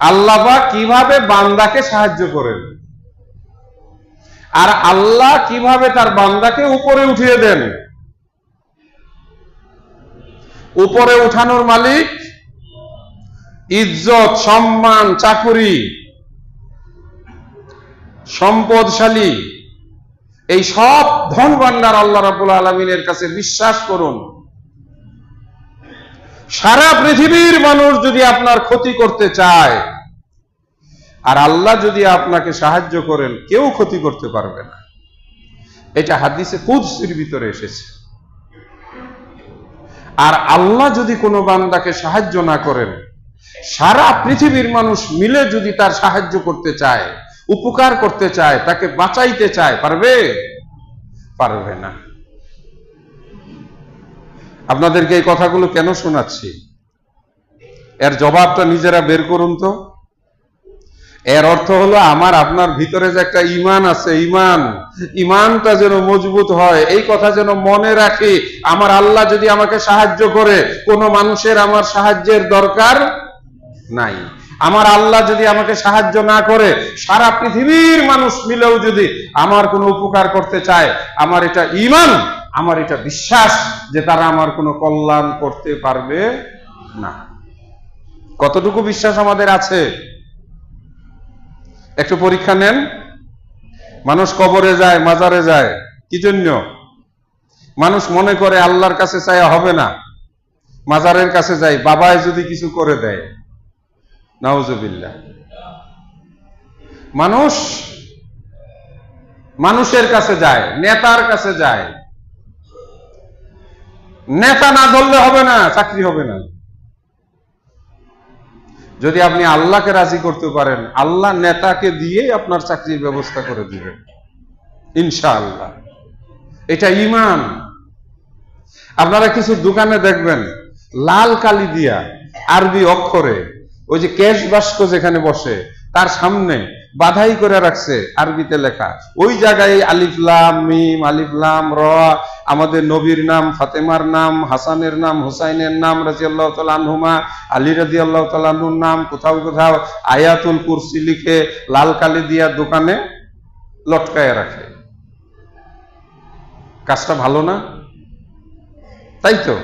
আল্লাহ কীভাবে বান্দাকে সাহায্য করেন? আর আল্লাহ কীভাবে তার বান্দাকে উপরে উঠিয়ে দেন? উপরে উঠানোর মালিক ইজ্জত, সম্মান, চাকুরি, সম্পদশালী, এই সব ধন ভান্ডার আল্লাহ রাবুল আলমিনের কাছে বিশ্বাস করুন। সারা পৃথিবীর মানুষ যদি আপনার ক্ষতি করতে চায়, আর আল্লাহ যদি আপনাকে সাহায্য করেন, কেউ ক্ষতি করতে পারবে না। এটা হাদিসে কুদসির ভিতরে এসেছে। আর আল্লাহ যদি কোনো বান্দাকে সাহায্য না করেন, সারা পৃথিবীর মানুষ মিলে যদি তার সাহায্য করতে চায়, উপকার করতে চায়, তাকে বাঁচাইতে চায়, পারবে? পারবে না। আপনাদেরকে এই কথাগুলো কেন শোনাচ্ছি? এর জবাবটা নিজেরা বের করুন তো। এর অর্থ হলো আমার, আপনার ভিতরে যে একটা ইমান আছে, ইমান, ইমানটা যেন মজবুত হয়, এই কথা যেন মনে রাখি। আমার আল্লাহ যদি আমাকে সাহায্য করে, কোনো মানুষের আমার সাহায্যের দরকার নাই। আমার আল্লাহ যদি আমাকে সাহায্য না করে, সারা পৃথিবীর মানুষ মিলেও যদি আমার কোনো উপকার করতে চায়, আমার এটা ইমান আমার এটা বিশ্বাস যে তারা আমার কোনো কল্যাণ করতে পারবে না। কতটুকু বিশ্বাস আমাদের আছে? একটু পরীক্ষা নেন। মানুষ কবরে যায়, মাজারে যায়, কি জন্য? মানুষ মনে করে আল্লাহর কাছে চাইয়া হবে না, মাজারের কাছে যাই বাবায় যদি কিছু করে দেয়। নাউজুবিল্লাহ। মানুষ মানুষের কাছে যায়, নেতার কাছে যায় নেতা না ধরলে হবে না, চাকরি হবে না। যদি আপনি আল্লাহকে রাজি করতে পারেন, আল্লাহ নেতাকে দিয়ে আপনার চাকরির ব্যবস্থা করে দিবেন। ইনশাআল্লাহ। এটা ইমান আপনারা কিছু দোকানে দেখবেন, লাল কালি দিয়া আরবি অক্ষরে, ওই যে ক্যাশ বাস্ক যেখানে বসে, তার সামনে বাধাই করে রাখছে, আরবিতে লেখা। ওই জায়গায় আলিফলাম মিম আলিফলাম র, আমাদের নবীর নাম, ফাতেমার নাম, হাসানের নাম, হুসাইনের নাম রাজি আল্লাহ তালহুমা আলী রাজি আল্লাহ তালুর নাম, কোথাও কোথাও আয়াতুল কুরসি লিখে লাল কালি দিয়া দোকানে লটকায় রাখে। কাজটা ভালো না? তাই তো?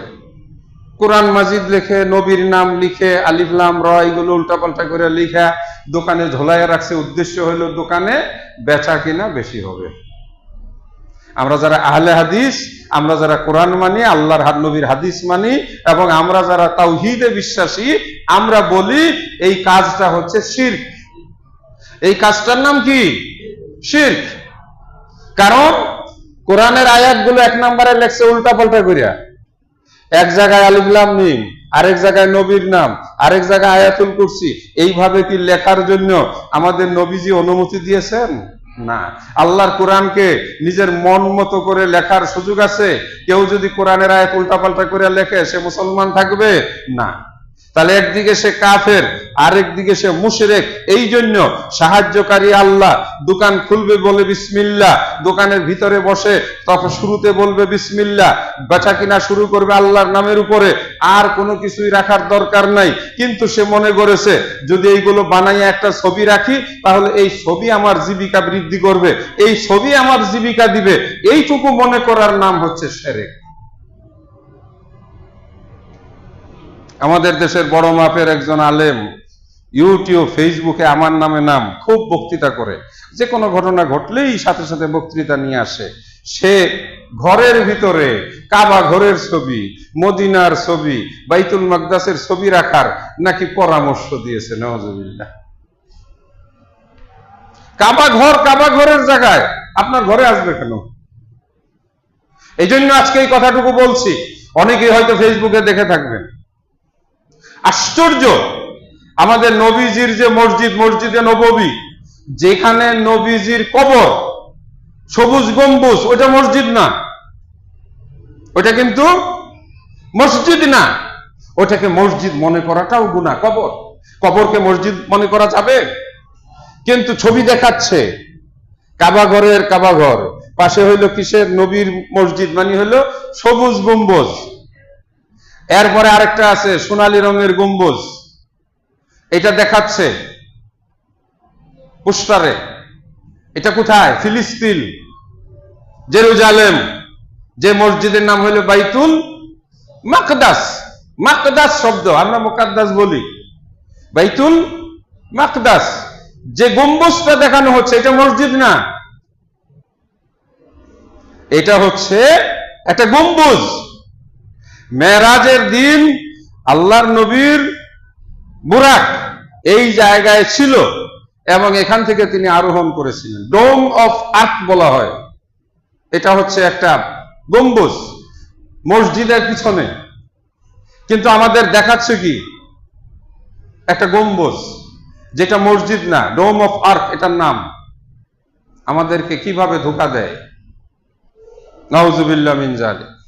কোরআন মাজিদ লিখে, নবীর নাম লিখে আলিফলাম র, এগুলো উল্টাপাল্টা করে লিখা দোকানে ঝোলাইয়া রাখছে। উদ্দেশ্য হইল দোকানে বেচা কিনা বেশি হবে। আমরা যারা আহলে হাদিস, আমরা যারা কোরআন মানি, আল্লাহর নবীর হাদিস মানি, এবং আমরা যারা তাওহিদে বিশ্বাসী, আমরা বলি এই কাজটা হচ্ছে শির্ক। এই কাজটার নাম কি? শির্ক। কারণ কোরআনের আয়াতগুলো এক নম্বরে লেখছে উল্টা পাল্টা করিয়া। এক জায়গায় আলিফলাম নিম আরেক জায়গায় নবীর নাম, আরেক জায়গায় আয়াতুল কুরসি। এইভাবে কি লেখার জন্য আমাদের নবীজি অনুমতি দিয়েছেন? না। আল্লাহর কোরআনকে নিজের মন মতো করে লেখার সুযোগ আছে? কেউ যদি কোরআনের আয়াত উল্টাপাল্টা করে লেখে, সে মুসলমান থাকবে? না। তাহলে একদিকে সে কাফের আরেক দিকে সে মুশরেক। এই জন্য সাহায্যকারী আল্লাহ দোকান খুলবে বলে বিসমিল্লা দোকানের ভিতরে বসে তখন শুরুতে বলবে বিসমিল্লা বেচা কিনা শুরু করবে আল্লাহর নামের উপরে, আর কোনো কিছুই রাখার দরকার নাই। কিন্তু সে মনে করেছে, যদি এইগুলো বানাইয়া একটা ছবি রাখি, তাহলে এই ছবি আমার জীবিকা বৃদ্ধি করবে। এই ছবি আমার জীবিকা দিবে। এইটুকু মনে করার নাম হচ্ছে সেরেক। আমাদের দেশের বড় মাপের একজন আলেম ইউটিউব, ফেসবুকে আমার নামে নাম খুব বক্তৃতা করে। যে কোনো ঘটনা ঘটলেই সাথে সাথে বক্তৃতা নিয়ে আসে। সে ঘরের ভিতরে কাবা ঘরের ছবি, মদিনার ছবি, বাইতুল মাকদাসের ছবি রাখার নাকি পরামর্শ দিয়েছে নওয়াজুবিল্লাহ কাবা ঘর কাবা ঘরের জায়গায় আপনার ঘরে আসবে কেন? এই জন্য আজকে এই কথাটুকু বলছি। অনেকেই হয়তো ফেসবুকে দেখে থাকবেন। আশ্চর্য! আমাদের নবীজির যে মসজিদ, মসজিদে নববী, যেখানে নবীজির কবর, সবুজ গম্বুজ, ওটা মসজিদ না। ওটা কিন্তু মসজিদ না। ওটাকে মসজিদ মনে করাটাও গুণা কবর। কবরকে মসজিদ মনে করা যাবে। কিন্তু ছবি দেখাচ্ছে কাবাঘরের কাবাঘর পাশে হইল কিসের? নবীর মসজিদ মানে হইল সবুজ গম্বুজ। এরপরে আরেকটা আছে, সোনালী রঙের গম্বুজ। এটা দেখাচ্ছে পোস্টারে। এটা কোথায়? ফিলিস্তিন। জেরুজালেম। যে মসজিদের নাম হলো বাইতুল মাকদাস। মাকদাস শব্দ, আমরা মোকাদ্দাস বলি। বাইতুল মাকদাস। যে গম্বুজটা দেখানো হচ্ছে, এটা মসজিদ না? এটা হচ্ছে একটা গম্বুজ। মেরাজের দিন আল্লাহর নবীর বুরাক এই জায়গায় ছিল এবং এখান থেকে তিনি আরোহণ করেছিলেন। ডোম অফ আর্থ বলা হয়। এটা হচ্ছে একটা গম্বুজ মসজিদের পিছনে। কিন্তু আমাদের দেখাচ্ছে কি? একটা গম্বুজ, যেটা মসজিদ না, ডোম অফ আর্থ, এটার নাম। আমাদেরকে কীভাবে ধোকা দেয়? নাউজুবিল্লাহ মিন জালিক